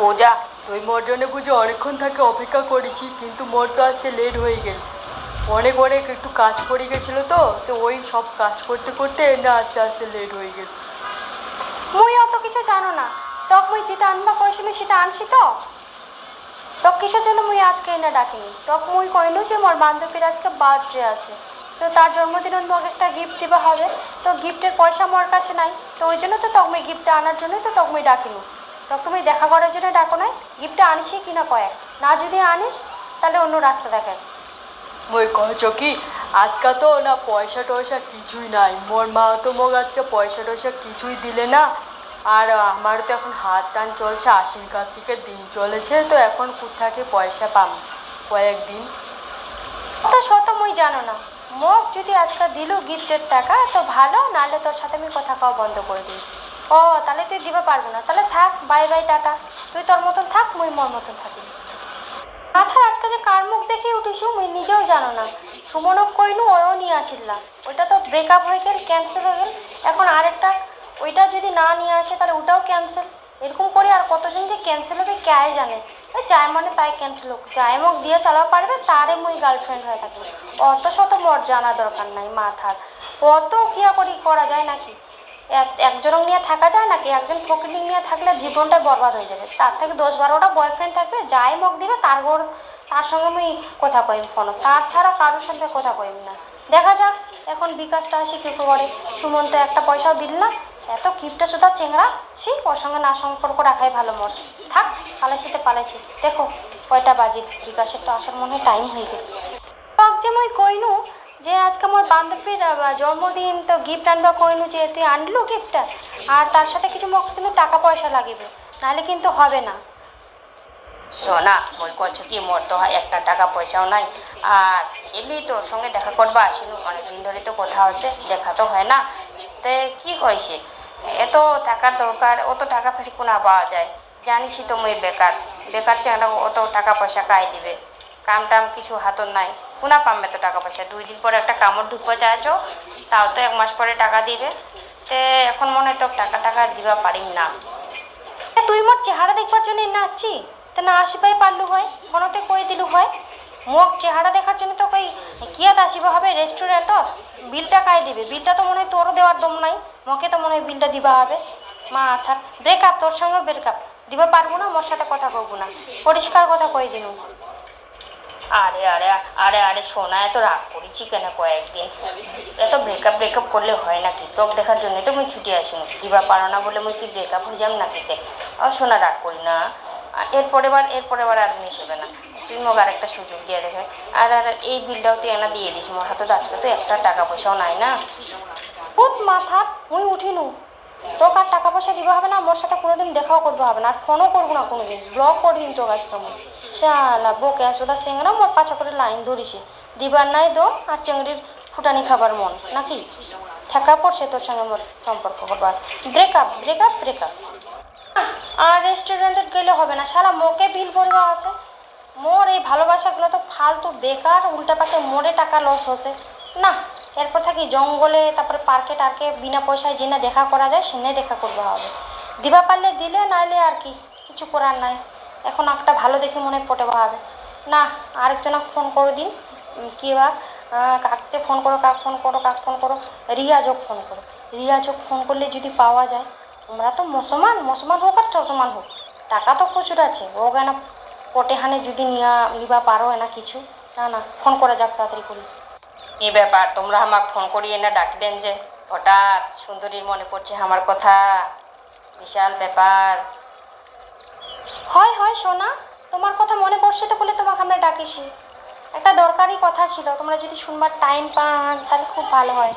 পূজা তুই মোর জন্য বুঝি অনেকক্ষণ থেকে অপেক্ষা করেছি, কিন্তু মোর তো আসতে লেট হয়ে গেল। অনেক অনেক একটু কাজ পড়ে গেছিল তো তো ওই সব কাজ করতে করতে না আস্তে আস্তে লেট হয়ে গেল। মুই অত কিছু জানো না। তক মুই যেটা আনবা কইছিলি সেটা আনছি তো। তক কিসের জন্য মুই আজকে এনে ডাকিনি? তক মুই কইনু যে মোর বান্ধবীর আজকে বার্থডে আছে। তো তার জন্মদিনত মোক একটা গিফট দিবা হবে। তো গিফটের পয়সা মোর কাছে নাই। তো ওই জন্য তো তক মুই গিফটটা আনার জন্যই তো তক মুই ডাকিনু। তক তুমি দেখা করার জন্য ডাকো নাই। গিফটটা আনিসই কিনা কয়েক না যদি আনিস তাহলে অন্য রাস্তা দেখায় মই কহছ কি আজকা তো না পয়সা টয়সা কিছুই নাই। মোর মা তো মোক আজকে পয়সা টয়সা কিছুই দিলে না। আর আমার তো এখন হাত টান চলছে আশ্বিন থেকে দিন চলেছে তো এখন কোথাকে পয়সা পাম? কয়েকদিন তো শত মুই জানো না। মোক যদি আজকে দিল গিফটের টাকা তো ভালো নাহলে তোর সাথে আমি কথা কওয়া বন্ধ করে দিই। ও, তাহলে তুই দিতে পারব না। তাহলে থাক বাই বাই টাটা। তুই তোর মতন থাক, মুই মোর মতন থাকি। মাথার আজকে যে কার মুখ দেখে উঠিস, মুই নিজেও জানো না। সুমনক কইনু ওও নিয়ে আসিল্লা ওইটা তো ব্রেকআপ হয়ে গেল ক্যান্সেল হয়ে গেল। এখন আরেকটা, ওইটা যদি না নিয়ে আসে, তাহলে ওটাও ক্যান্সেল এরকম করে আর কতজন যে ক্যান্সেল হবে, ক্যায় জানে? যায় মানে তাই ক্যান্সেল হোক। যায় মুখ দিয়ে চালাও পারবে, তারে মুই গার্লফ্রেন্ড হয়ে থাকবে। অত শত মর জানা দরকার নাই মাথার। অত কিয়া করি করা যায় নাকি? একজনক নিয়ে থাকা যায় নাকি? একজন ফকির নিয়ে থাকলে জীবনটা বরবাদ হয়ে যাবে। তার থেকে দশ বারোটা বয়ফ্রেন্ড থাকবে, যাই মুখ দিবে, তার ঘর তার সঙ্গে আমি কথা কইম ফোন তার ছাড়া কারোর সাথে কথা কইম না। দেখা যাক, এখন বিকাশটা আসি কী করে। সুমন তো একটা পয়সাও দিল না। এত কিপটা চোদা চেংড়া। ছি, ওর সঙ্গে না সম্পর্ক রাখাই ভালো মোট থাক পালাইছিতে পালাইছি। দেখো, কয়টা বাজে। বিকাশের তো আসার মনে টাইম হয়ে গেল। তক যে মই কইনু যে আজকে আমার বান্ধবীর জন্মদিন, তো গিফট আনবা কইনু যে তুই আনলো গিফটটা আর তার সাথে কিছু মোক কিন্তু টাকা পয়সা লাগিবে, নাহলে কিন্তু হবে না। সোনা, মই করছ কি, মোর তো একটা টাকা পয়সাও নাই। আর এমনি তোর সঙ্গে দেখা করবা আসিনু অনেকদিন ধরে তো কথা হচ্ছে, দেখা তো হয় না। তে কি কইছে? এত টাকার দরকার, অত টাকা ফের কোনা পাওয়া যায়? জানিসই তো মই বেকার বেকার চাংড়া অত টাকা পয়সা কাই দিবে। কাম টাম কিছু হাতত নাই। কোনা পামবে তো টাকা পয়সা দুই দিন পরে একটা কামড় ঢুকবে চাইছো তাও তো এক মাস পরে টাকা দিবে। তে এখন মনে হয় তো টাকা টাকা দিবা পারিম না। তুই মোর চেহারা দেখবার জন্য নাচছি তা না আসিবাই পারলু হয় ফোনতে কই দিলু হয়? মোক চেহারা দেখার জন্য তো কই কিয়াত আসিব হবে রেস্টুরেন্টত? বিলটা কাই দিবে? বিলটা তো মনে হয় তোরও দেওয়ার দম নাই। মকে তো মনে হয় বিলটা দিবা হবে। মা, থাক ব্রেকআপ তোর সঙ্গে ব্রেকআপ দিবা পারব না, মোর সাথে কথা কইবো না। পরিষ্কার কথা কই দিনু। আরে আরে আরে আরে, সোনা, এত রাগ করেছি কেন কয়েকদিন? এত ব্রেকআপ ব্রেকআপ করলে হয় নাকি? তোক দেখার জন্য তো মুই ছুটি আসুন। দিবা পারো না বলে মুই কি ব্রেকআপ হয়ে যাম নাকিতে আর সোনা, রাগ করি না। এরপরে বার এরপরে বার আর মিস হবে না। তুই মোক আর একটা সুযোগ দিয়ে দেখে। আর আর, এই বিলটাও তুই এনা দিয়ে দিস। মোর হাতে আজকে তো একটা টাকা পয়সাও নাই না? খুব মাথার মুই উঠিনু। তোকে আর টাকা পয়সা দিবা হবে না মোর সাথে কোনোদিন দেখাও করব হবে না, আর ফোনও করব না কোনোদিন ব্লক করে দিন তোকে আজকে আমি। শালা বকে আসোদা চেংড়া, মোর পাছা করে লাইন ধরিছে। দিবার নাই দো, আর চেংড়ির ফুটানি খাবার মন, নাকি? ঠেকা পড়ছে তোর সঙ্গে মোর সম্পর্ক করবার। Break up break breakup breakup breakup আর রেস্টুরেন্টে গেলে হবে না, শালা মোকে বিল ভরবা আছে। মোর এই ভালোবাসাগুলো তো ফালতু বেকার উল্টা পাকে মোরে টাকা লস হচ্ছে। না এরপর থাকি জঙ্গলে, তারপরে পার্কে টার্কে বিনা পয়সায় যেনে দেখা করা যায়, সেনে দেখা করতে হবে দিবা পারলে দিলে, নাইলে আর কি, কিছু করার নাই। এখন একটা ভালো দেখে মনে পটে হবে না, আরেকজনক ফোন করে দিন। কি বা কাককে ফোন করো, কাক ফোন করো, কাক ফোন করো, রিয়াজক ফোন করো। রিয়াজক ফোন করলে যদি পাওয়া যায়, তোমরা তো মুসলমান মুসলমান হোক আর চসমান হোক, টাকা তো প্রচুর আছে। ও কেন পটে হানে যদি নিয়া, নিবা পারো না কিছু? না না ফোন করা যাক তাড়াতাড়ি করি। কি ব্যাপার? তোমরা আমাকে ফোন করিয়ে না ডাকলেন যে? হঠাৎ সুন্দরীর মনে পড়ছে আমার কথা। বিশাল ব্যাপার। হয় হয়, সোনা। তোমার কথা মনে পড়ছে তো বলে তোমাকে আমরা ডাকিছি একটা দরকারি কথা ছিল। তোমরা যদি শুনবার টাইম পান, তাহলে খুব ভালো হয়।